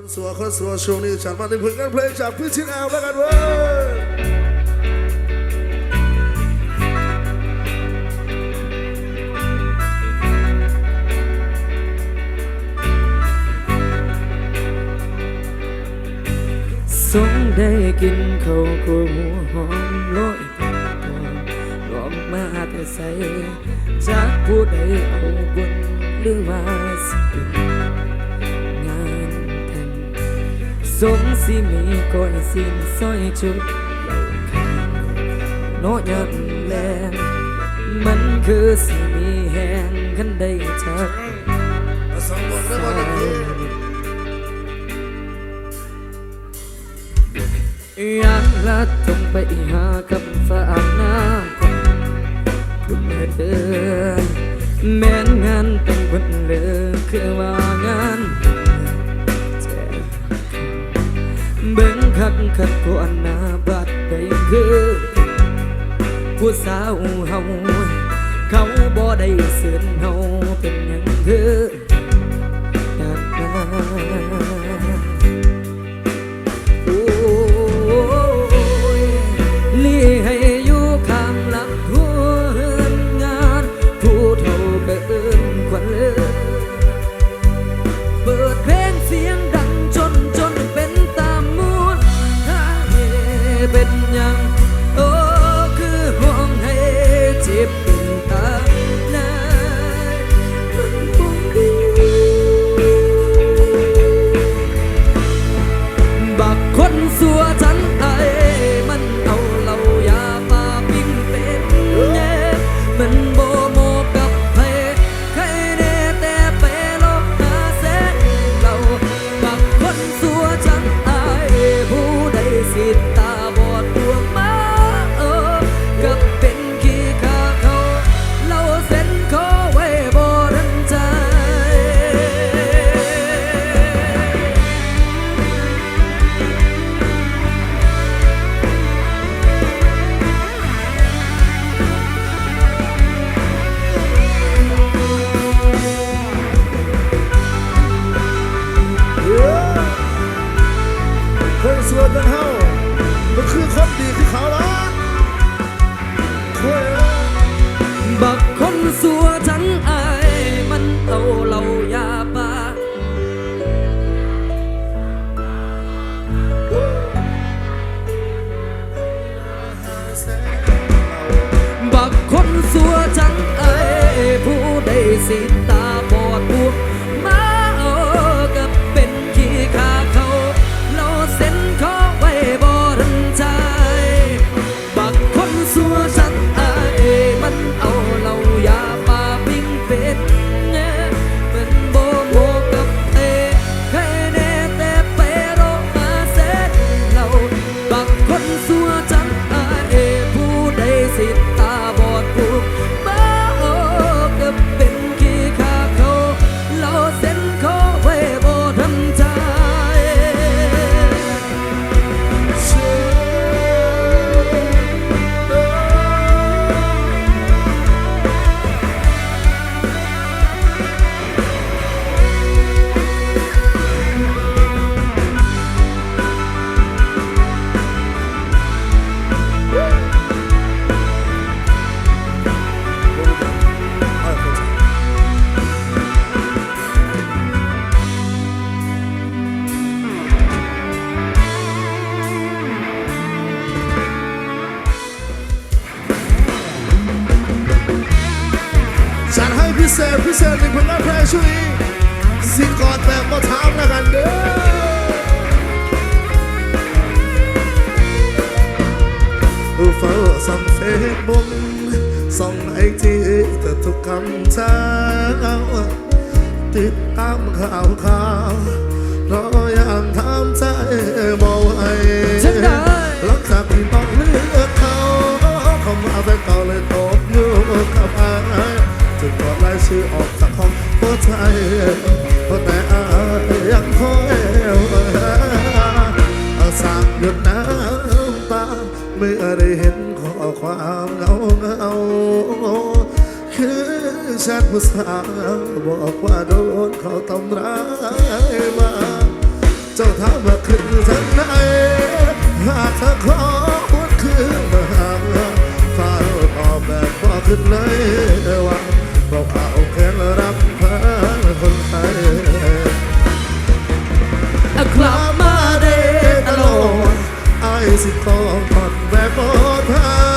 คนสัวคนสัวช่วงนี้ฉันมาในผลงานเพลงจากพี่ชินแอลแล้วกันเว้ยสงได้กินข้าวกัวหัวหอมลอยผ่านตอนลอมมาแต่ใส่จากผู้ใดเอาบุญหรือว่าสิเป็น สงสิมีก้อยสิ้นสอยจุดเหล่าขาวโนยันแลงมันคือสิมีแหงกันได้ชักสองบทได้มาหนึ่งทีอยากลัดตรงไปหากับฝากน้ำคนคุณแม่เดินแม่นงานแต่งวันเลิกคือว่างาน คักคักก่อนหน้าบัดใดคือผู้สาวเฮาเขาบ่ได้เสือนเฮาเป็นหยังคือ คนสั ส่องเฟซบุ๊กส่องไอจีแต่ทุกคำเช้าติดตามข่าวข่าวรออย่างทำใจมองไอฉันได้หลังจากที่ต้องเลือกเขาเขามาเป็นเก่าเลยตกอยู่กับอายจึงกดไล่ชื่อออกจากห้องหัวใจเพราะแต่อายยังคอยเอาสางหยุดน้ำตาเมื่อได้เห็น อความเงาเงาคือฉันผู้สาวบอกว่าโดนเขาทำร้ายมาใจจ้าถามว่าขึ้นทางไหนหากเธอขอหวนคืนมาหาฟ้าตอบแบบว่าขึ้นเลยว่าเราเอาแค่รับพาคนไทยกลับมาได้ตลอดไอ้สิขอผ่อนแบบโบ่ทาง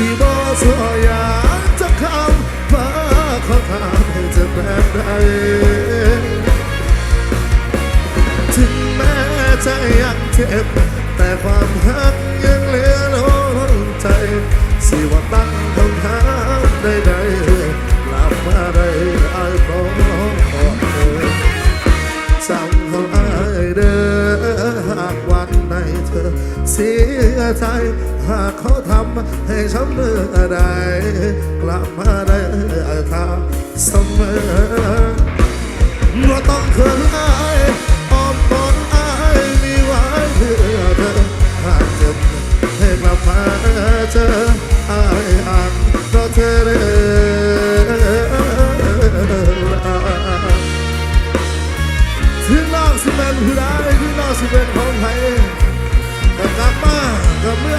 สิบอสอยากจะคำมาขอถามให้จะแบบใดถึงแม้ใจยังเจ็บ แต่ความหักยังเหลือล้นใจ สิว่าตั้ง สียใจ หากเขาทำให้ช้ำเมื่อใดกลับมาได้ทางเสมอว่าต้องเคยอายอ้อมกอดอายมีไว้เพื่อเธอหากเจ็บให้กลับมาเจออายอ่านเพราะเธอเด้อถึงน้องสิเป็นผู้ใดถึงน้องสิเป็นขอ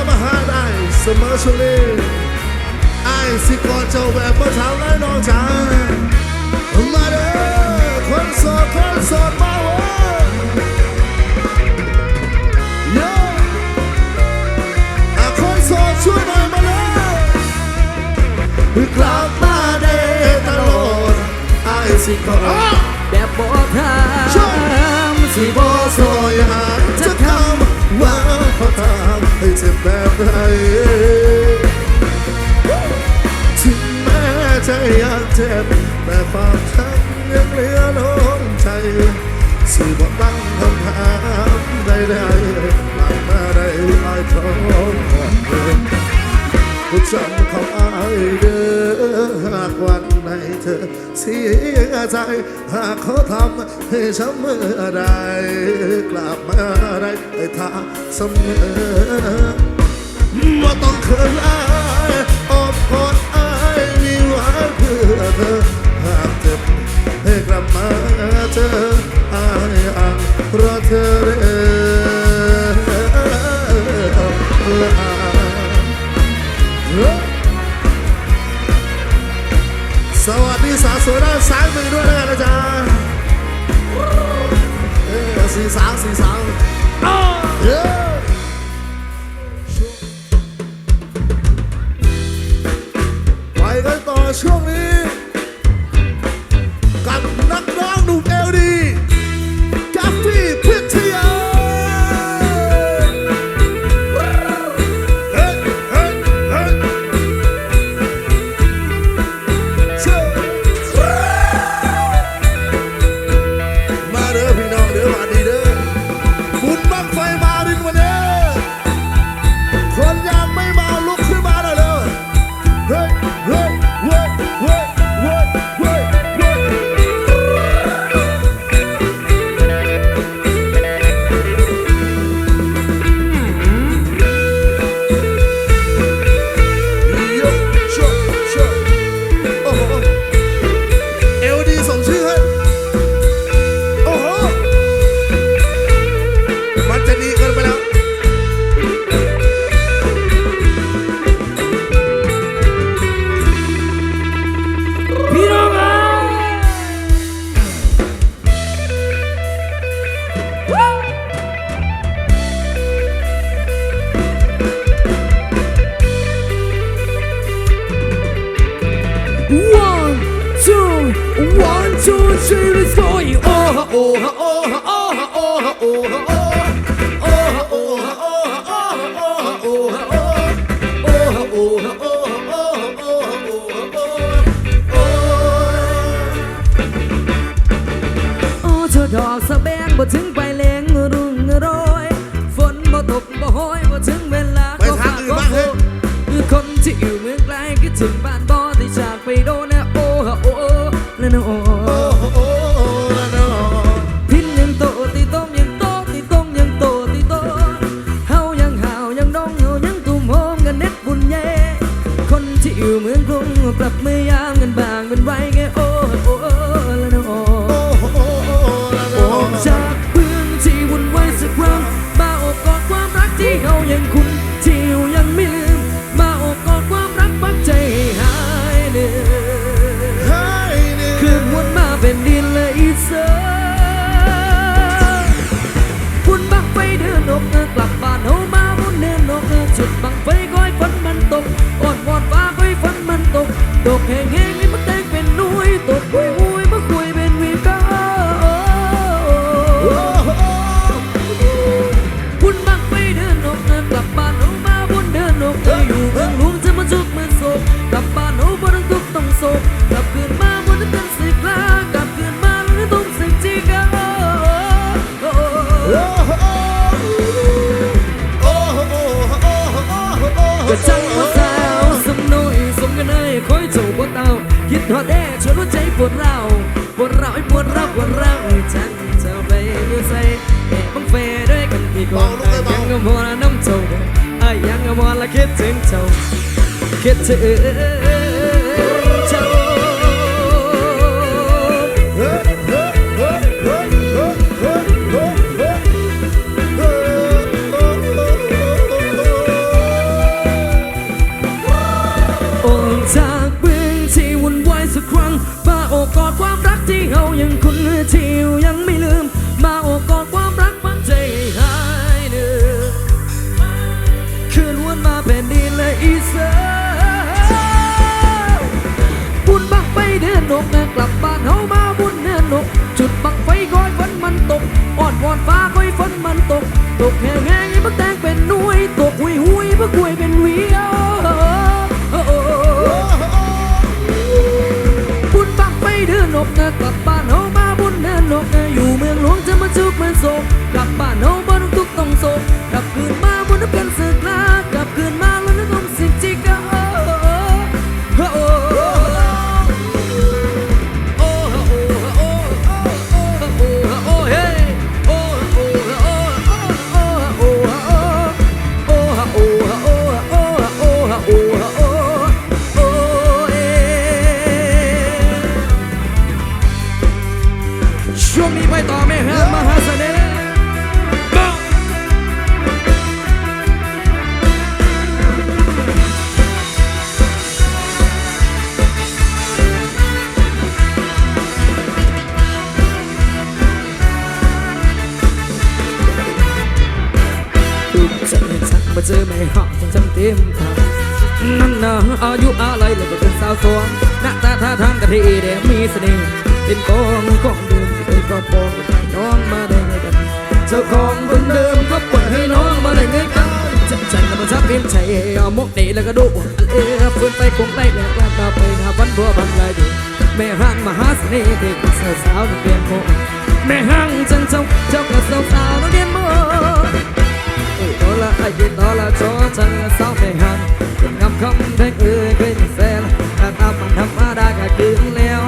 มาหาได้เสมอสุรีไอ้สิกอเจ้าแบบบ่ทำไรน้องจ๋ามาเด้อคนสดคนสดมาเว้ยโย่อะคนสดช่วยหน่อยมาเลยกลับมาได้ตลอดไอ้สิกอ แบบไหนถึงแม้ใจยังเจ็บแต่ความช้ำยังเหลือล้นใจสิบอกตั้งคำถามใดๆหลังมาได้ไอ้ทองก่อนเดินผู้จำเขาอายเด้อหากวันไหนเธอเสียใจ หากเขาทำให้ช้ำเมื่อใดกลับมาได้แต่ทางเสมอ two, three, let's go. Oh, oh, oh, oh, oh, oh, oh, oh, โอ้เธอดอกสะแบงบ่ถึงไปแรงรุ่งโรยฝนบ่ตกบ่โหอยบ่ถึงเวลาไปทางอื่นบ้างเฮ้ยคือคนที่อยู่เมืองไกลคิดถึงบ้าน ปรับมือยามกันบางเป็นไว้แค่โอ Don't pay กดยังก็บ่น้ำตกไอ้ยังก็บ่ละคิดถึงเจ้าคิดถึงเจ้าอกจากเบื้งที่วนวายสักครั้งป้าอกอดความรักที่เฮายังคุ้นที่ยังไม่ลืม อ็มทานั่นนะอายุอะไรแล้วก็เป็นสาวสวยหน้าตาท่าทางกะทิเดงมีเสน่ห์เป็นกองกองเดิมเป็นกององน้องมาได้ไงกันเจ้าของคนเดิมก็ปล่อยให้น้องมาได้ไงกันจะฉันแล้วมานจะเป็นใจเอามกเดแล้วก็ดูเออเพื่นไปคงได้แล้วกลับมาไปหาวันบัวบันไลดีแม่ห้างมหาเสน่ห์เด็กสาวสาวนักเรียนโมแม่ห้างจังเจ้าเจ้ากับสาวสาวนักเรียนโม ละไอ้กินนอละชว์เธอสาวไม่หันเป็นคำคำเพ่งเอื่นเป็นแฟนแต่ตามมันธรรมดาก็กินแล้ว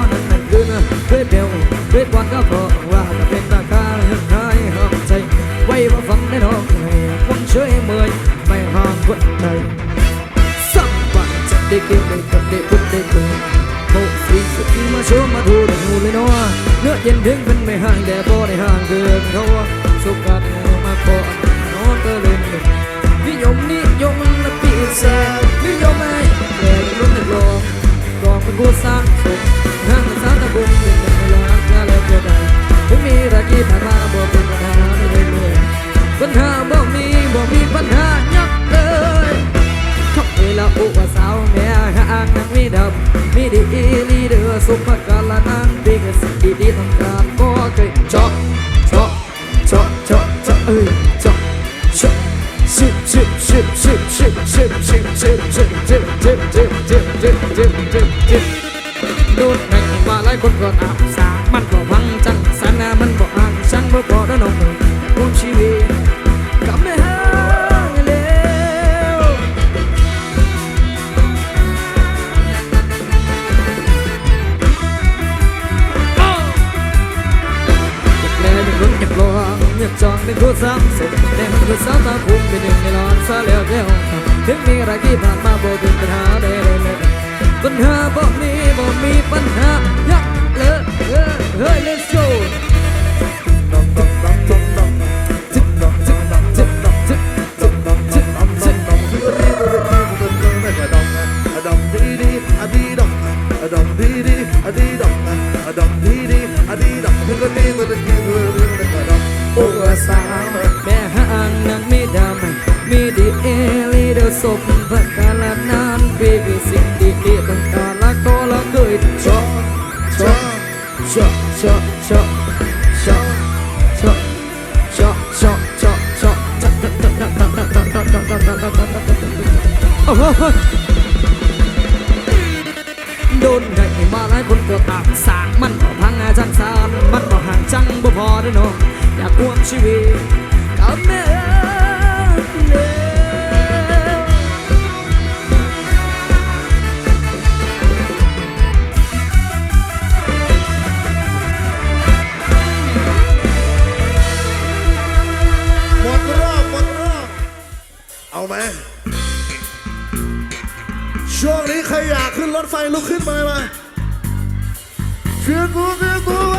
เป็นผู้สร้งสุดเป็นผู้สร้างตาคุ้มิเป็นหนึ่งในหลอนซาเล้วแก้วถึงมีรากี่ผ่านมาโบเป็นปัญหาใดเลยปัญหาบอกมีบอกมีปัญหายักเลิกเฮ้ย let's go So. ถไฟลุกขึ้นมามาเชียดกูเชียกู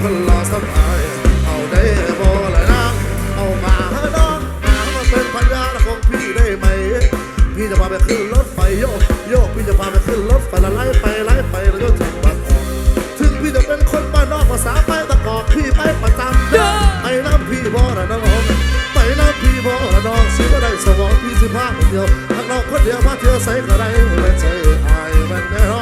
คนรอสัมภายเอาได้บ่ละนางเอามาให้น้องมามาเป็นพันยาของพี่ได้ไหม พี่จะพาไปขึ้นรถไฟโยกโยกพี่จะพาไปขึ้นรถไฟละไล่ไปไล่ไปแล้วก็ถึงบางกอกถึงพี่จะเป็นคนบ้านนอกภาษาไปตะกอกพี่ไปประจำไปน้ำพี่บ่ละน้องไปน้ำพี่บ่ละน้องสิบ่ได้สมองพี่สิพาคนเดียวหากเราคนเดียวพาเที่ยวใส่ก็ได้ไม่ใช่อายมันแน่นอน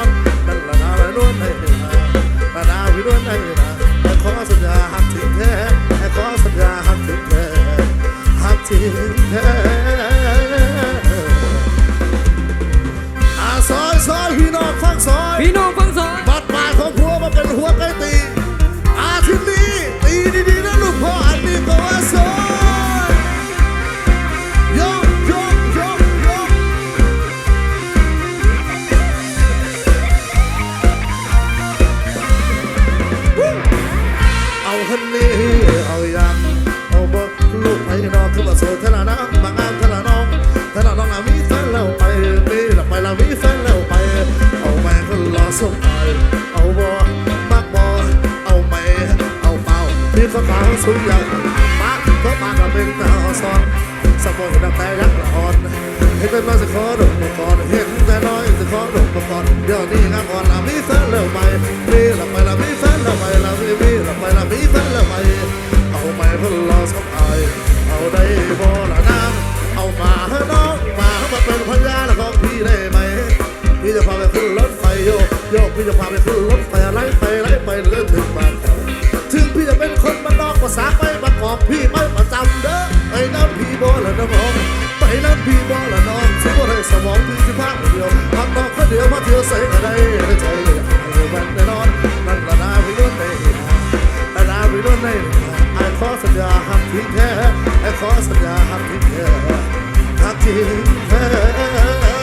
สูงใหญ่ปากก็ปากก็เป็นตาซ้อนสมองเห็นแต่ยักษ์ละอ่อนเห็นแต่น้อยจะขอดมก่อนเห็นแต่น้อยจะขอดมก่อนเดี๋ยวนี้งานก่อนละมีแฟนแล้วไปมีล้วไปละมีแฟนแล้วไปละมีมีล้วไปละมีแฟนแล้วไปเอาไม่คนรอสักไอเอาได้บอละน้ำเอามาให้น้องมามาเป็นพยานของพี่ได้ไหมพี่จะพาไปขึ้นรถไฟโยกโยกพี่จะพาไปขึ้นรถไฟไล่ไปไล่ไปเรื่อยถึงบางกอกถึง พี่จะเป็นคนบ้านนอกภาษาไปบางกอกพี่ไม่ประจำเด้อไปน้ำพี่บอละน้องไปน้ำพี่บอละน้องสิบ่ได้สมองพี่สิพาเดียวพักนอกคนเดียวมาเที่ยวใส่ก็ได้ไม่ใจไอ้แวนแน่นอนนั่นละนาพี่รุ่นได้ละนาพี่รุ่นได้ไอ้ขอสัญญาหักทิ้งแท้ไอ้ขอสัญญาหักทิ้งแท้หักทิ้งแท้